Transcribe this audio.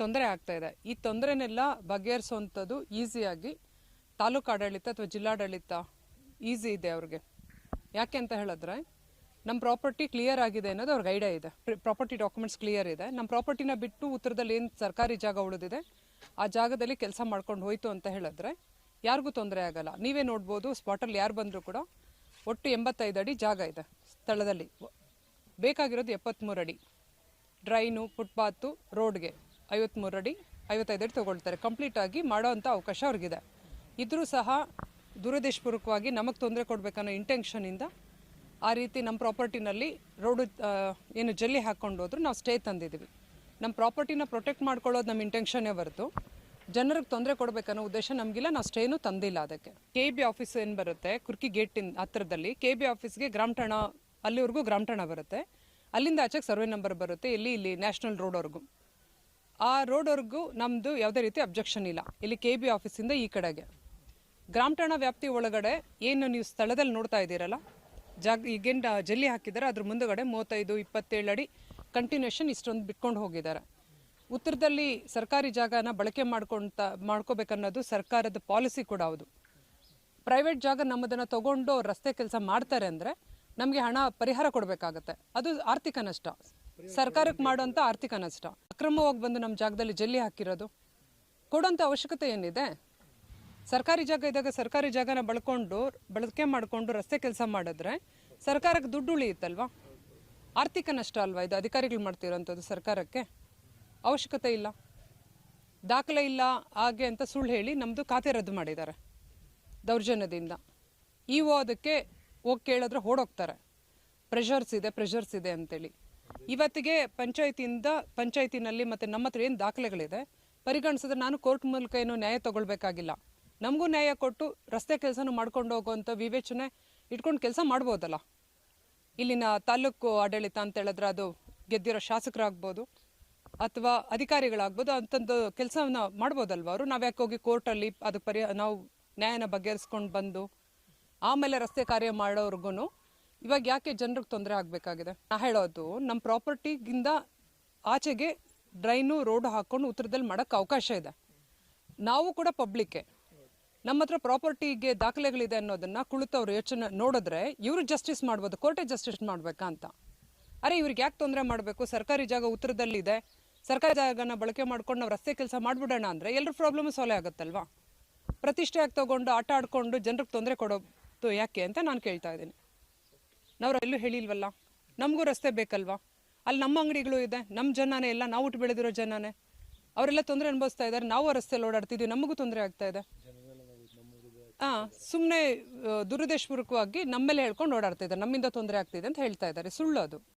ತೊಂದರೆ ಆಗ್ತಾ ಇದೆ. ಈ ತೊಂದರೆನೆಲ್ಲ ಬಗೆಹರಿಸುವಂಥದ್ದು ಈಸಿಯಾಗಿ ತಾಲೂಕು ಆಡಳಿತ ಅಥವಾ ಜಿಲ್ಲಾಡಳಿತ ಈಸಿ ಇದೆ ಅವ್ರಿಗೆ. ಯಾಕೆ ಅಂತ ಹೇಳಿದ್ರೆ ನಮ್ಮ ಪ್ರಾಪರ್ಟಿ ಕ್ಲಿಯರ್ ಆಗಿದೆ ಅನ್ನೋದು ಅವ್ರಿಗೆ ಐಡಿಯಾ ಇದೆ. ಪ್ರಾಪರ್ಟಿ ಡಾಕ್ಯುಮೆಂಟ್ಸ್ ಕ್ಲಿಯರ್ ಇದೆ. ನಮ್ಮ ಪ್ರಾಪರ್ಟಿನ ಬಿಟ್ಟು ಉತ್ತರದಲ್ಲಿ ಏನು ಸರ್ಕಾರಿ ಜಾಗ ಉಳಿದಿದೆ, ಆ ಜಾಗದಲ್ಲಿ ಕೆಲಸ ಮಾಡ್ಕೊಂಡು ಹೋಯ್ತು ಅಂತ ಹೇಳಿದ್ರೆ, ಯಾರಿಗೂ ತೊಂದರೆ ಆಗಲ್ಲ. ನೀವೇ ನೋಡ್ಬೋದು ಸ್ಪಾಟಲ್ಲಿ ಯಾರು ಬಂದರೂ ಕೂಡ ಒಟ್ಟು ಎಂಬತ್ತೈದು ಅಡಿ ಜಾಗ ಇದೆ ಸ್ಥಳದಲ್ಲಿ. ಬೇಕಾಗಿರೋದು ಎಪ್ಪತ್ತ್ಮೂರು ಅಡಿ. ಡ್ರೈನು ಫುಟ್ಪಾತು ರೋಡ್ಗೆ ಐವತ್ತ್ಮೂರು ಅಡಿ, ಐವತ್ತೈದು ಅಡಿ ತೊಗೊಳ್ತಾರೆ. ಕಂಪ್ಲೀಟಾಗಿ ಮಾಡೋ ಅಂಥ ಅವಕಾಶ ಅವ್ರಿಗಿದೆ. ಇದ್ದರೂ ಸಹ ದುರುದ್ದೇಶಪೂರ್ವಕವಾಗಿ ನಮಗೆ ತೊಂದರೆ ಕೊಡಬೇಕನ್ನೋ ಇಂಟೆನ್ಷನಿಂದ ಆ ರೀತಿ ನಮ್ಮ ಪ್ರಾಪರ್ಟಿನಲ್ಲಿ ರೋಡು ಏನು ಜಲ್ಲಿ ಹಾಕ್ಕೊಂಡು ಹೋದ್ರು ನಾವು ಸ್ಟೇ ತಂದಿದ್ದೀವಿ ನಮ್ಮ ಪ್ರಾಪರ್ಟಿನ ಪ್ರೊಟೆಕ್ಟ್ ಮಾಡ್ಕೊಳ್ಳೋದು ನಮ್ಮ ಇಂಟೆನ್ಷನ್ನೇ ಹೊರತು ಜನರಿಗೆ ತೊಂದರೆ ಕೊಡಬೇಕನ್ನೋ ಉದ್ದೇಶ ನಮಗಿಲ್ಲ, ನಾವು ಸ್ಟೇನೂ ತಂದಿಲ್ಲ ಅದಕ್ಕೆ. ಕೆ ಬಿ ಆಫೀಸ್ ಏನು ಬರುತ್ತೆ? ಕುರ್ಕಿ ಗೇಟಿನ ಹತ್ತಿರದಲ್ಲಿ ಕೆ ಬಿ ಆಫೀಸ್ಗೆ ಗ್ರಾಮ ಠಾಣ ಅಲ್ಲಿವರೆಗೂ ಗ್ರಾಮ ಠಾಣ ಬರುತ್ತೆ. ಅಲ್ಲಿಂದ ಆಚೆಗೆ ಸರ್ವೆ ನಂಬರ್ ಬರುತ್ತೆ, ಇಲ್ಲಿ ಇಲ್ಲಿ ನ್ಯಾಷನಲ್ ರೋಡ್ವರೆಗೂ ಆ ರೋಡ್ವರೆಗೂ ನಮ್ಮದು ಯಾವುದೇ ರೀತಿ ಅಬ್ಜೆಕ್ಷನ್ ಇಲ್ಲ. ಇಲ್ಲಿ ಕೆ ಬಿ ಆಫೀಸಿಂದ ಈ ಕಡೆಗೆ. ಗ್ರಾಮ ಠಾಣಾ ವ್ಯಾಪ್ತಿ ಒಳಗಡೆ ಏನು ನೀವು ಸ್ಥಳದಲ್ಲಿ ನೋಡ್ತಾ ಇದ್ದೀರಲ್ಲ, ಜಾಗ ಈಗೇನು ಜಲ್ಲಿ ಹಾಕಿದ್ದಾರೆ, ಅದ್ರ ಮುಂದಗಡೆ ಮೂವತ್ತೈದು, ಇಪ್ಪತ್ತೇಳು ಅಡಿ ಕಂಟಿನ್ಯೂಷನ್ ಇಷ್ಟೊಂದು ಬಿಟ್ಕೊಂಡು ಹೋಗಿದ್ದಾರೆ. ಉತ್ತರದಲ್ಲಿ ಸರ್ಕಾರಿ ಜಾಗನ ಬಳಕೆ ಮಾಡ್ಕೊಂತ, ಮಾಡ್ಕೋಬೇಕನ್ನೋದು ಸರ್ಕಾರದ ಪಾಲಿಸಿ ಕೂಡ ಹೌದು. ಪ್ರೈವೇಟ್ ಜಾಗ ನಮ್ಮದನ್ನು ತಗೊಂಡು ರಸ್ತೆ ಕೆಲಸ ಮಾಡ್ತಾರೆ ಅಂದರೆ ನಮಗೆ ಹಣ ಪರಿಹಾರ ಕೊಡಬೇಕಾಗತ್ತೆ. ಅದು ಆರ್ಥಿಕ ನಷ್ಟ. ಸರ್ಕಾರಕ್ಕೆ ಮಾಡುವಂತ ಆರ್ಥಿಕ ನಷ್ಟ. ಅಕ್ರಮವಾಗಿ ಬಂದು ನಮ್ಮ ಜಾಗದಲ್ಲಿ ಜಲ್ಲಿ ಹಾಕಿರೋದು. ಕೊಡೋಂಥ ಅವಶ್ಯಕತೆ ಏನಿದೆ? ಸರ್ಕಾರಿ ಜಾಗ ಇದ್ದಾಗ ಸರ್ಕಾರಿ ಜಾಗನ ಬಳಕೊಂಡು, ಬಳಕೆ ಮಾಡಿಕೊಂಡು ರಸ್ತೆ ಕೆಲಸ ಮಾಡಿದ್ರೆ ಸರ್ಕಾರಕ್ಕೆ ದುಡ್ಡು ಉಳಿಯುತ್ತಲ್ವಾ? ಆರ್ಥಿಕ ನಷ್ಟ ಅಲ್ವಾ ಇದು? ಅಧಿಕಾರಿಗಳು ಮಾಡ್ತಿರೋಂಥದ್ದು ಸರ್ಕಾರಕ್ಕೆ? ಅವಶ್ಯಕತೆ ಇಲ್ಲ. ದಾಖಲೆ ಇಲ್ಲ, ಹಾಗೆ ಅಂತ ಸುಳ್ಳು ಹೇಳಿ ನಮ್ಮದು ಖಾತೆ ರದ್ದು ಮಾಡಿದ್ದಾರೆ ದೌರ್ಜನ್ಯದಿಂದ. ಇ ಒ ಅದಕ್ಕೆ ಹೋಗಿ ಕೇಳಿದ್ರೆ ಓಡೋಗ್ತಾರೆ. ಪ್ರೆಷರ್ಸ್ ಇದೆ ಪ್ರೆಷರ್ಸ್ ಇದೆ ಅಂತೇಳಿ. ಇವತ್ತಿಗೆ ಪಂಚಾಯತಿಯಿಂದ, ಪಂಚಾಯತಿನಲ್ಲಿ ಮತ್ತು ನಮ್ಮ ಹತ್ರ ಏನು ದಾಖಲೆಗಳಿದೆ, ಪರಿಗಣಿಸಿದ್ರೆ ನಾನು ಕೋರ್ಟ್ ಮೂಲಕ ಏನು ನ್ಯಾಯ ತಗೊಳ್ಬೇಕಾಗಿಲ್ಲ. ನಮಗೂ ನ್ಯಾಯ ಕೊಟ್ಟು ರಸ್ತೆ ಕೆಲಸನೂ ಮಾಡ್ಕೊಂಡು ಹೋಗುವಂಥ ವಿವೇಚನೆ ಇಟ್ಕೊಂಡು ಕೆಲಸ ಮಾಡ್ಬೋದಲ್ಲ. ಇಲ್ಲಿನ ತಾಲೂಕು ಆಡಳಿತ ಅಂತ ಹೇಳಿದ್ರೆ ಅದು ಗೆದ್ದಿರೋ ಶಾಸಕರಾಗ್ಬೋದು ಅಥವಾ ಅಧಿಕಾರಿಗಳಾಗ್ಬೋದು, ಅಂತಂದು ಕೆಲಸವನ್ನ ಮಾಡ್ಬೋದಲ್ವ ಅವರು? ನಾವು ಯಾಕೆ ಹೋಗಿ ಕೋರ್ಟಲ್ಲಿ ಅದು ಪರಿ, ನಾವು ನ್ಯಾಯನ ಬಗೆಹರಿಸ್ಕೊಂಡು ಬಂದು, ಆಮೇಲೆ ರಸ್ತೆ ಕಾರ್ಯ ಮಾಡೋರ್ಗು ಇವಾಗ ಯಾಕೆ ಜನರಿಗೆ ತೊಂದರೆ ಆಗಬೇಕಾಗಿದೆ? ನಾ ಹೇಳೋದು ನಮ್ಮ ಪ್ರಾಪರ್ಟಿಗಿಂದ ಆಚೆಗೆ ಡ್ರೈನು, ರೋಡ್ ಹಾಕ್ಕೊಂಡು ಉತ್ತರದಲ್ಲಿ ಮಾಡೋಕ್ಕೆ ಅವಕಾಶ ಇದೆ. ನಾವು ಕೂಡ ಪಬ್ಲಿಕ್ಕೆ ನಮ್ಮ ಹತ್ರ ಪ್ರಾಪರ್ಟಿಗೆ ದಾಖಲೆಗಳಿದೆ ಅನ್ನೋದನ್ನ ಕುಳಿತವ್ರು ಯೋಚನೆ ನೋಡಿದ್ರೆ ಇವರು ಜಸ್ಟಿಸ್ ಮಾಡ್ಬೋದು, ಕೋರ್ಟೆ ಜಸ್ಟಿಸ್ ಮಾಡಬೇಕಾ ಅಂತ. ಅರೆ, ಇವ್ರಿಗೆ ಯಾಕೆ ತೊಂದರೆ ಮಾಡಬೇಕು? ಸರ್ಕಾರಿ ಜಾಗ ಉತ್ತರದಲ್ಲಿದೆ. ಸರ್ಕಾರಿ ಜಾಗನ ಬಳಕೆ ಮಾಡ್ಕೊಂಡು ನಾವು ರಸ್ತೆ ಕೆಲಸ ಮಾಡಿಬಿಡೋಣ ಅಂದರೆ ಎಲ್ಲರೂ ಪ್ರಾಬ್ಲಮ್ ಸಾಲ್ವ್ ಆಗುತ್ತಲ್ವಾ? ಪ್ರತಿಷ್ಠೆ ಆಗಿ ತಗೊಂಡು ಆಟ ಆಡ್ಕೊಂಡು ಜನರಿಗೆ ತೊಂದರೆ ಕೊಡೋದು ಯಾಕೆ ಅಂತ ನಾನು ಕೇಳ್ತಾ ಇದ್ದೀನಿ. ನಾವು ಎಲ್ಲೂ ಹೇಳಿಲ್ವಲ್ಲ? ನಮಗೂ ರಸ್ತೆ ಬೇಕಲ್ವಾ? ಅಲ್ಲಿ ನಮ್ಮ ಅಂಗಡಿಗಳು ಇದೆ ನಮ್ಮ ಜನನೇ ಎಲ್ಲ ನಾವು ಹುಟ್ಟು ಬೆಳೆದಿರೋ ಜನನೇ. ಅವರೆಲ್ಲ ತೊಂದರೆ ಅನುಭವಿಸ್ತಾ ಇದ್ದಾರೆ, ನಾವು ರಸ್ತೆ ರಸ್ತೆಯಲ್ಲಿ ಓಡಾಡ್ತಿದ್ವಿ, ನಮಗೂ ತೊಂದರೆ ಆಗ್ತಾ ಇದೆ. ಹಾ ಸುಮ್ಮನೆ ದುರುದ್ದೇಶಪೂರ್ವಕವಾಗಿ ನಮ್ಮೇಲೆ ಹೇಳ್ಕೊಂಡು ಓಡಾಡ್ತಾ ಇದ್ದಾರೆ, ನಮ್ಮಿಂದ ತೊಂದರೆ ಆಗ್ತಿದೆ ಅಂತ ಹೇಳ್ತಾ ಇದ್ದಾರೆ ಸುಳ್ಳು ಅದು